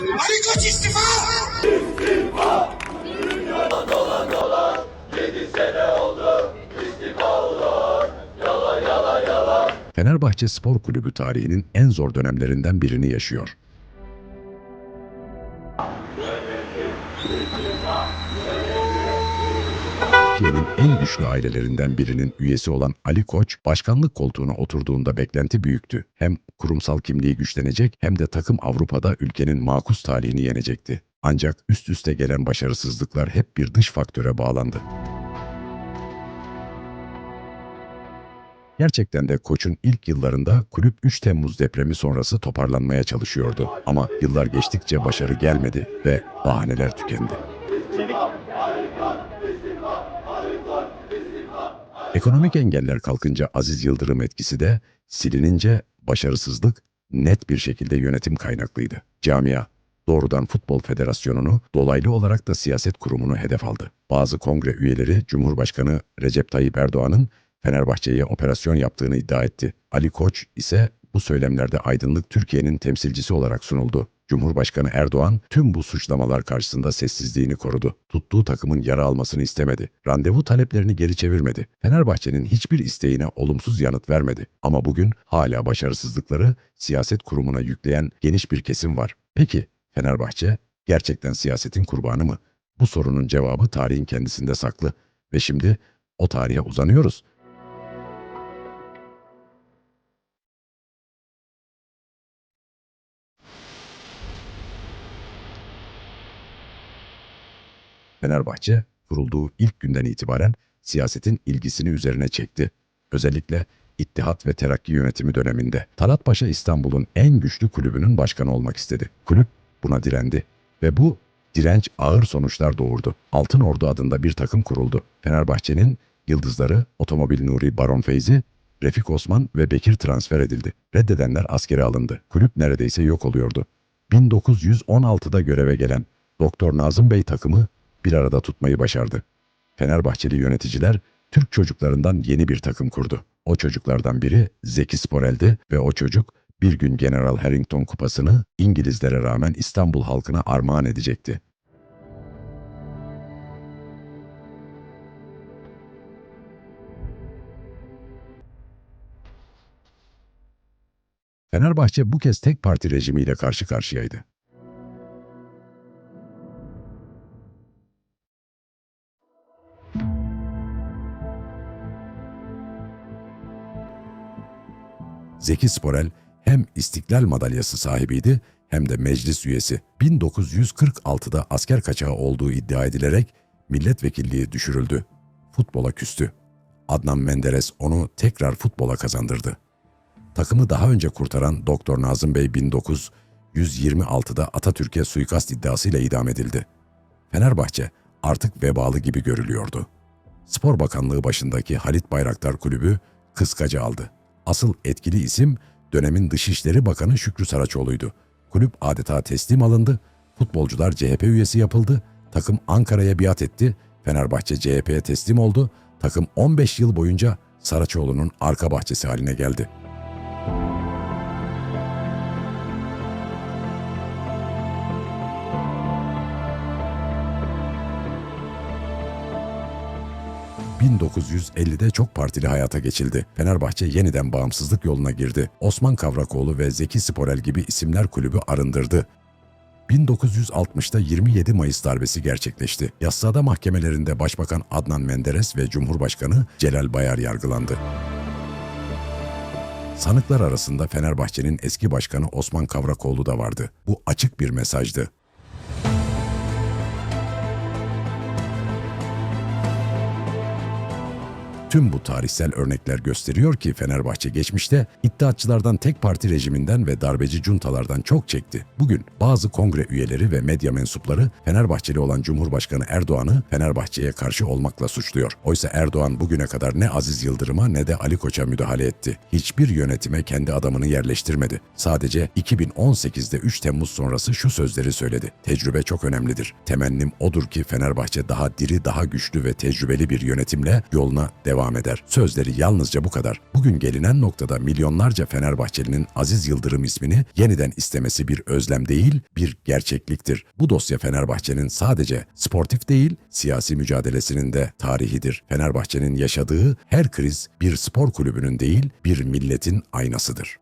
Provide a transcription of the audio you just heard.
Ali Koç istifa! Fenerbahçe Spor Kulübü tarihinin en zor dönemlerinden birini yaşıyor. Türkiye'nin en güçlü ailelerinden birinin üyesi olan Ali Koç, başkanlık koltuğuna oturduğunda beklenti büyüktü. Hem kurumsal kimliği güçlenecek hem de takım Avrupa'da ülkenin makus talihini yenecekti. Ancak üst üste gelen başarısızlıklar hep bir dış faktöre bağlandı. Gerçekten de koçun ilk yıllarında kulüp 3 Temmuz depremi sonrası toparlanmaya çalışıyordu. Ama yıllar geçtikçe başarı gelmedi ve bahaneler tükendi. Ekonomik engeller kalkınca Aziz Yıldırım etkisi de silinince başarısızlık net bir şekilde yönetim kaynaklıydı. Camia doğrudan Futbol Federasyonu'nu, dolaylı olarak da siyaset kurumunu hedef aldı. Bazı kongre üyeleri Cumhurbaşkanı Recep Tayyip Erdoğan'ın Fenerbahçe'ye operasyon yaptığını iddia etti. Ali Koç ise bu söylemlerde aydınlık Türkiye'nin temsilcisi olarak sunuldu. Cumhurbaşkanı Erdoğan tüm bu suçlamalar karşısında sessizliğini korudu. Tuttuğu takımın yara almasını istemedi. Randevu taleplerini geri çevirmedi. Fenerbahçe'nin hiçbir isteğine olumsuz yanıt vermedi. Ama bugün hala başarısızlıkları siyaset kurumuna yükleyen geniş bir kesim var. Peki Fenerbahçe gerçekten siyasetin kurbanı mı? Bu sorunun cevabı tarihin kendisinde saklı. Ve şimdi o tarihe uzanıyoruz. Fenerbahçe kurulduğu ilk günden itibaren siyasetin ilgisini üzerine çekti. Özellikle İttihat ve Terakki yönetimi döneminde Talat Paşa İstanbul'un en güçlü kulübünün başkanı olmak istedi. Kulüp buna direndi ve bu direnç ağır sonuçlar doğurdu. Altın Ordu adında bir takım kuruldu. Fenerbahçe'nin yıldızları Otomobil Nuri Baron Feyzi, Refik Osman ve Bekir transfer edildi. Reddedenler askere alındı. Kulüp neredeyse yok oluyordu. 1916'da göreve gelen Doktor Nazım Bey takımı bir arada tutmayı başardı. Fenerbahçeli yöneticiler Türk çocuklarından yeni bir takım kurdu. O çocuklardan biri Zeki Sporel'di ve o çocuk bir gün General Harrington kupasını İngilizlere rağmen İstanbul halkına armağan edecekti. Fenerbahçe bu kez tek parti rejimiyle karşı karşıyaydı. Zeki Sporel hem İstiklal Madalyası sahibiydi hem de meclis üyesi. 1946'da asker kaçağı olduğu iddia edilerek milletvekilliği düşürüldü. Futbola küstü. Adnan Menderes onu tekrar futbola kazandırdı. Takımı daha önce kurtaran Doktor Nazım Bey 1926'da Atatürk'e suikast iddiasıyla idam edildi. Fenerbahçe artık vebalı gibi görülüyordu. Spor Bakanlığı başındaki Halit Bayraktar Kulübü kıskacı aldı. Asıl etkili isim dönemin Dışişleri Bakanı Şükrü Saraçoğlu'ydu. Kulüp adeta teslim alındı, futbolcular CHP üyesi yapıldı, takım Ankara'ya biat etti, Fenerbahçe CHP'ye teslim oldu, takım 15 yıl boyunca Saraçoğlu'nun arka bahçesi haline geldi. ...1950'de çok partili hayata geçildi. Fenerbahçe yeniden bağımsızlık yoluna girdi. Osman Kavrakoğlu ve Zeki Sporel gibi isimler kulübü arındırdı. 1960'da 27 Mayıs darbesi gerçekleşti. Yassıada mahkemelerinde Başbakan Adnan Menderes ve Cumhurbaşkanı Celal Bayar yargılandı. Sanıklar arasında Fenerbahçe'nin eski başkanı Osman Kavrakoğlu da vardı. Bu açık bir mesajdı. Tüm bu tarihsel örnekler gösteriyor ki Fenerbahçe geçmişte iddiatçılardan tek parti rejiminden ve darbeci cuntalardan çok çekti. Bugün bazı kongre üyeleri ve medya mensupları Fenerbahçeli olan Cumhurbaşkanı Erdoğan'ı Fenerbahçe'ye karşı olmakla suçluyor. Oysa Erdoğan bugüne kadar ne Aziz Yıldırım'a ne de Ali Koç'a müdahale etti. Hiçbir yönetime kendi adamını yerleştirmedi. Sadece 2018'de 3 Temmuz sonrası şu sözleri söyledi. Tecrübe çok önemlidir. Temennim odur ki Fenerbahçe daha diri, daha güçlü ve tecrübeli bir yönetimle yoluna devam devam eder. Sözleri yalnızca bu kadar. Bugün gelinen noktada milyonlarca Fenerbahçelinin Aziz Yıldırım ismini yeniden istemesi bir özlem değil, bir gerçekliktir. Bu dosya Fenerbahçe'nin sadece sportif değil, siyasi mücadelesinin de tarihidir. Fenerbahçe'nin yaşadığı her kriz bir spor kulübünün değil, bir milletin aynasıdır.